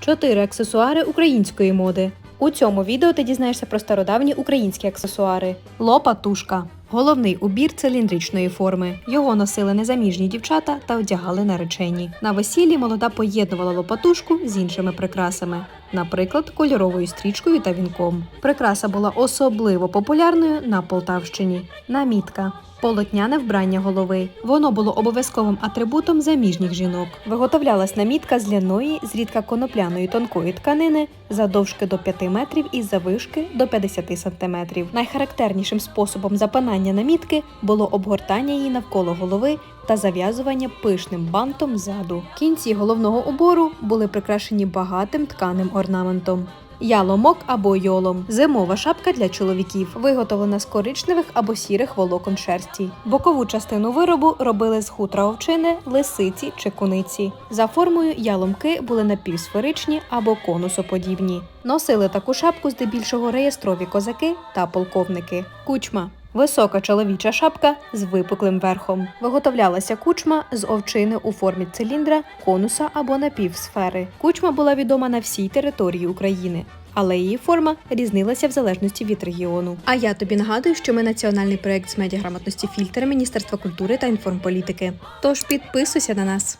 Чотири аксесуари української моди. У цьому відео ти дізнаєшся про стародавні українські аксесуари. Лопатушка. Головний убір циліндричної форми. Його носили незаміжні дівчата та одягали наречені. На весіллі молода поєднувала лопатушку з іншими прикрасами, наприклад, кольоровою стрічкою та вінком. Прикраса була особливо популярною на Полтавщині. Намітка. Полотняне вбрання голови. Воно було обов'язковим атрибутом заміжніх жінок. Виготовлялась намітка з ляної, зрідка конопляної тонкої тканини, завдовжки до 5 метрів і завишки до 50 сантиметрів. Найхарактернішим способом запинання намітки було обгортання її навколо голови та зав'язування пишним бантом ззаду. Кінці головного убору були прикрашені багатим тканим орнаментом. Яломок або йолом зимова шапка для чоловіків, виготовлена з коричневих або сірих волокон шерсті. Бокову частину виробу робили з хутра овчини, лисиці чи куниці. За формою яломки були напівсферичні або конусоподібні. Носили таку шапку здебільшого реєстрові козаки та полковники. Кучма. Висока чоловіча шапка з випуклим верхом. Виготовлялася кучма з овчини у формі циліндра, конуса або напівсфери. Кучма була відома на всій території України. Але її форма різнилася в залежності від регіону. А я тобі нагадую, що ми національний проект з медіаграмотності фільтр Міністерства культури та інформполітики. Тож підписуйся на нас.